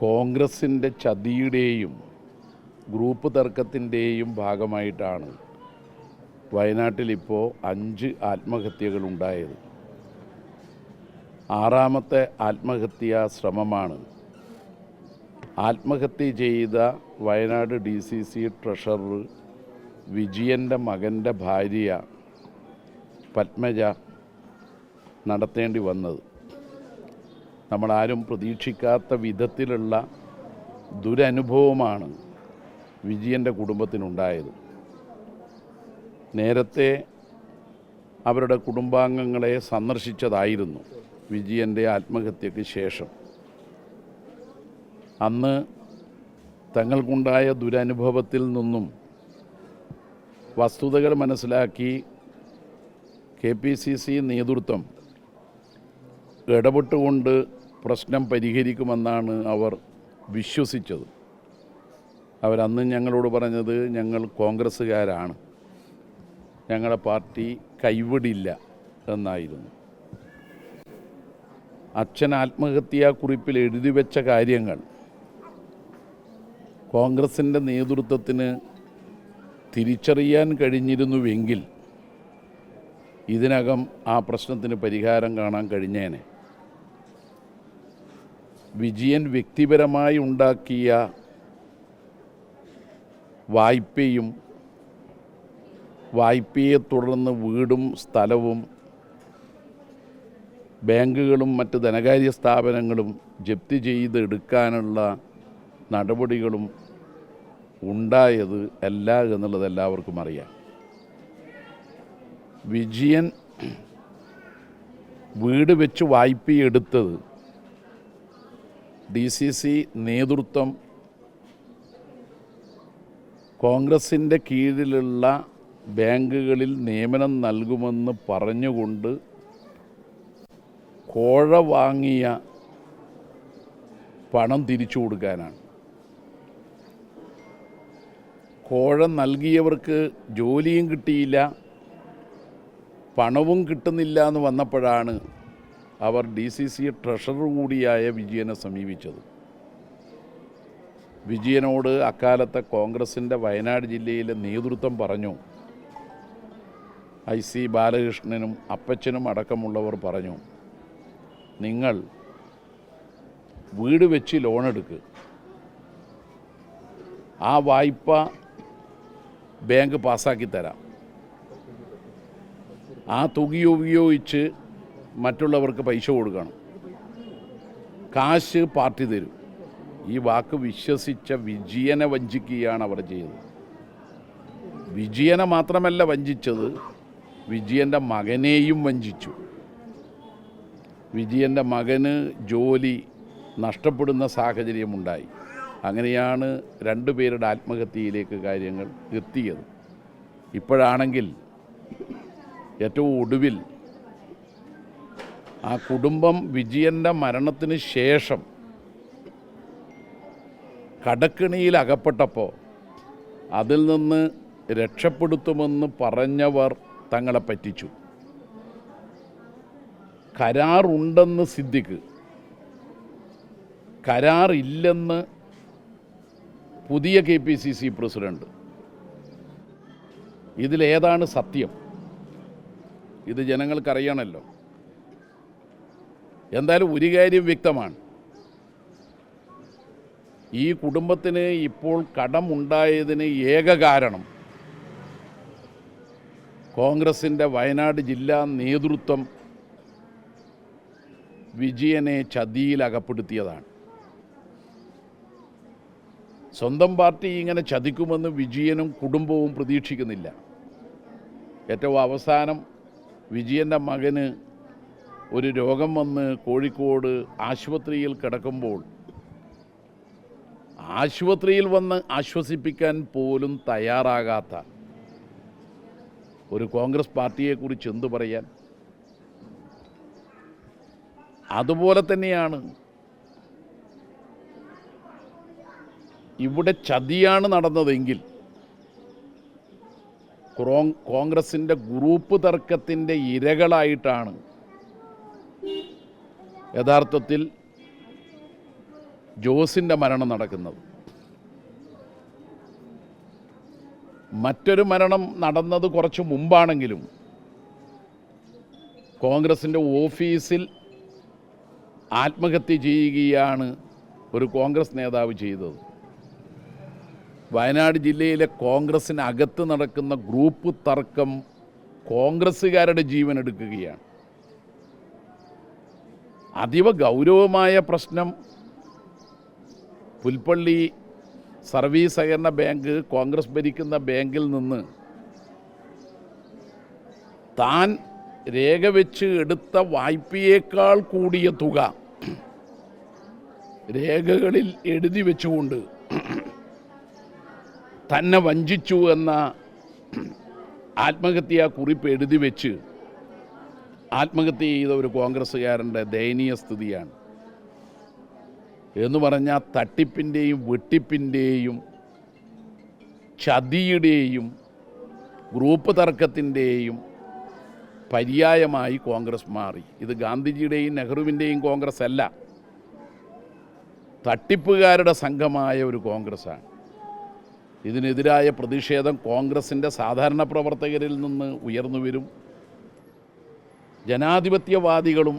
കോൺഗ്രസിന്റെ ചതിയുടെയും ഗ്രൂപ്പ് തർക്കത്തിന്റെയും ഭാഗമായിട്ടാണ് വയനാട്ടിലിപ്പോൾ അഞ്ച് ആത്മഹത്യകൾ ഉണ്ടായത് ആറാമത്തെ ആത്മഹത്യാ ശ്രമമാണ്. ആത്മഹത്യ ചെയ്ത Wayanad D C C treasurer വിജയന്റെ മകന്റെ ഭാര്യ പത്മജ നടത്തേണ്ടി വന്നത്. നമ്മളാരും പ്രതീക്ഷിക്കാത്ത വിധത്തിലുള്ള ദുരനുഭവമാണ് വിജയന്റെ കുടുംബത്തിനുണ്ടായത്. നേരത്തെ അവരുടെ കുടുംബാംഗങ്ങളെ സന്ദർശിച്ചതായിരുന്നു വിജയന്റെ ആത്മഹത്യക്ക് ശേഷം. അന്ന് തങ്ങൾക്കുണ്ടായ ദുരനുഭവത്തിൽ നിന്നും വസ്തുതകൾ മനസ്സിലാക്കി കെ പി സി സി നേതൃത്വം ഇടപെട്ടുകൊണ്ട് പ്രശ്നം പരിഹരിക്കുമെന്നാണ് അവർ വിശ്വസിച്ചത്. അവരന്ന് ഞങ്ങളോട് പറഞ്ഞത് ഞങ്ങൾ കോൺഗ്രസ്സുകാരാണ്. ഞങ്ങളുടെ പാർട്ടി കൈവിടില്ല എന്നായിരുന്നു. അച്ഛൻ ആത്മഹത്യാ കുറിപ്പിൽ എഴുതി വെച്ച കാര്യങ്ങൾ കോൺഗ്രസിന്റെ നേതൃത്വത്തിന് തിരിച്ചറിയാൻ കഴിഞ്ഞിരുന്നുവെങ്കിൽ ഇതിനകം ആ പ്രശ്നത്തിന് പരിഹാരം കാണാൻ കഴിഞ്ഞേനെ. വിജയൻ വ്യക്തിപരമായി ഉണ്ടാക്കിയ വായ്പയും വായ്പയെ തുടർന്ന് വീടും സ്ഥലവും ബാങ്കുകളും മറ്റ് ധനകാര്യ സ്ഥാപനങ്ങളും ജപ്തി ചെയ്തെടുക്കാനുള്ള നടപടികളും ഉണ്ടായത് അല്ല എന്നുള്ളത് എല്ലാവർക്കും അറിയാം. വിജയൻ വീട് വെച്ച് വായ്പയെടുത്തത് ഡി സി സി നേതൃത്വം കോൺഗ്രസിന്റെ കീഴിലുള്ള ബാങ്കുകളിൽ നിയമനം നൽകുമെന്ന് പറഞ്ഞുകൊണ്ട് കോഴ വാങ്ങിയ പണം തിരിച്ചു കൊടുക്കാനാണ്. കോഴ നൽകിയവർക്ക് ജോലിയും കിട്ടിയില്ല പണവും കിട്ടുന്നില്ല എന്ന് വന്നപ്പോഴാണ് അവർ ഡി സി സി ട്രഷറർ കൂടിയായ വിജയനെ സമീപിച്ചത്. വിജയനോട് അക്കാലത്തെ കോൺഗ്രസിന്റെ വയനാട് ജില്ലയിലെ നേതൃത്വം പറഞ്ഞു. ഐ സി ബാലകൃഷ്ണനും അപ്പച്ചനും അടക്കമുള്ളവർ പറഞ്ഞു നിങ്ങൾ വീട് വെച്ച് ലോൺ ആ വായ്പ ബാങ്ക് പാസ്സാക്കി തരാം. ആ തുക ഉപയോഗിച്ച് മറ്റുള്ളവർക്ക് പൈസ കൊടുക്കണം. കാശ് പാർട്ടി തരും. ഈ വാക്ക് വിശ്വസിച്ച വിജയനെ വഞ്ചിക്കുകയാണ് അവർ ചെയ്തത്. വിജയനെ മാത്രമല്ല വഞ്ചിച്ചത് വിജയന്റെ മകനെയും വഞ്ചിച്ചു. വിജയന്റെ മകന് ജോലി നഷ്ടപ്പെടുന്ന സാഹചര്യമുണ്ടായി. അങ്ങനെയാണ് രണ്ടുപേരുടെ ആത്മഹത്യയിലേക്ക് കാര്യങ്ങൾ എത്തിയത്. ഇപ്പോഴാണെങ്കിൽ ഏറ്റവും ഒടുവിൽ ആ കുടുംബം വിജയന്റെ മരണത്തിന് ശേഷം കടക്കിണിയിൽ അകപ്പെട്ടപ്പോൾ അതിൽ നിന്ന് രക്ഷപ്പെടുത്തുമെന്ന് പറഞ്ഞവർ തങ്ങളെ പറ്റിച്ചു. കരാറുണ്ടെന്ന് സിദ്ദിഖ് കരാറില്ലെന്ന് പുതിയ K P C C president ഇതിലേതാണ് സത്യം? ഇത് ജനങ്ങൾക്കറിയണമല്ലോ എന്തായാലും ഒരു കാര്യം വ്യക്തമാണ്. ഈ കുടുംബത്തിന് ഇപ്പോൾ കടമുണ്ടായതിന് ഏക കാരണം കോൺഗ്രസിന്റെ വയനാട് ജില്ലാ നേതൃത്വം വിജയനെ ചതിയിൽ അകപ്പെടുത്തിയതാണ്. സ്വന്തം പാർട്ടി ഇങ്ങനെ ചതിക്കുമെന്ന് വിജയനും കുടുംബവും പ്രതീക്ഷിക്കുന്നില്ല. ഏറ്റവും അവസാനം വിജയന്റെ മകന് ഒരു രോഗം വന്ന് കോഴിക്കോട് ആശുപത്രിയിൽ കിടക്കുമ്പോൾ ആശുപത്രിയിൽ വന്ന് ആശ്വസിപ്പിക്കാൻ പോലും തയ്യാറാകാത്ത ഒരു കോൺഗ്രസ് പാർട്ടിയെക്കുറിച്ച് എന്തു പറയാൻ? അതുപോലെ തന്നെയാണ് ഇവിടെ ചതിയാണ് നടന്നതെങ്കിൽ കോൺഗ്രസിന്റെ ഗ്രൂപ്പ് തർക്കത്തിന്റെ ഇരകളായിട്ടാണ് യഥാർത്ഥത്തിൽ ജോസിന്റെ മരണം നടക്കുന്നത്. മറ്റൊരു മരണം നടന്നത് കുറച്ച് മുമ്പാണെങ്കിലും കോൺഗ്രസിന്റെ ഓഫീസിൽ ആത്മഹത്യ ചെയ്യുകയാണ് ഒരു കോൺഗ്രസ് നേതാവ് ചെയ്തത്. വയനാട് ജില്ലയിലെ കോൺഗ്രസിനകത്ത് നടക്കുന്ന ഗ്രൂപ്പ് തർക്കം കോൺഗ്രസ്സുകാരുടെ ജീവൻ എടുക്കുകയാണ് അതീവ ഗൗരവമായ പ്രശ്നം പുൽപ്പള്ളി സർവീസ് സഹകരണ ബാങ്ക് കോൺഗ്രസ് ഭരിക്കുന്ന ബാങ്കിൽ നിന്ന് താൻ രേഖ വെച്ച് എടുത്ത വായ്പയേക്കാൾ കൂടിയ തുക രേഖകളിൽ എഴുതി വെച്ചുകൊണ്ട് തന്നെ വഞ്ചിച്ചു എന്ന ആത്മഹത്യാ കുറിപ്പ് എഴുതി വെച്ച് ആത്മഹത്യ ചെയ്ത ഒരു കോൺഗ്രസ്സുകാരന്റെ ദയനീയ സ്ഥിതിയാണ്. എന്ന് പറഞ്ഞാൽ തട്ടിപ്പിന്റെയും വെട്ടിപ്പിന്റെയും ചതിയുടെയും ഗ്രൂപ്പ് തർക്കത്തിന്റെയും പര്യായമായി കോൺഗ്രസ് മാറി. ഇത് ഗാന്ധിജിയുടെയും നെഹ്റുവിന്റെയും കോൺഗ്രസ് അല്ല തട്ടിപ്പുകാരുടെ സംഘമായ ഒരു കോൺഗ്രസ്സാണ്. ഇതിനെതിരായ പ്രതിഷേധം കോൺഗ്രസിന്റെ സാധാരണ പ്രവർത്തകരിൽ നിന്ന് ഉയർന്നു വരും. ജനാധിപത്യവാദികളും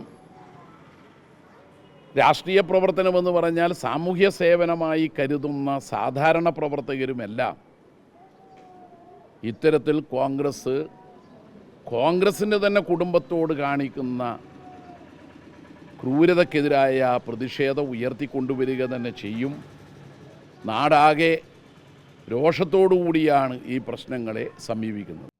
രാഷ്ട്രീയ പ്രവർത്തനമെന്ന് പറഞ്ഞാൽ സാമൂഹ്യ സേവനമായി കരുതുന്ന സാധാരണ പ്രവർത്തകരുമെല്ലാം ഇത്തരത്തിൽ കോൺഗ്രസ് കോൺഗ്രസിന്റെ തന്നെ കുടുംബത്തോട് കാണിക്കുന്ന ക്രൂരതക്കെതിരായ പ്രതിഷേധം ഉയർത്തിക്കൊണ്ടുവരിക തന്നെ ചെയ്യും. നാടാകെ രോഷത്തോടു കൂടിയാണ് ഈ പ്രശ്നങ്ങളെ സമീപിക്കുന്നത്.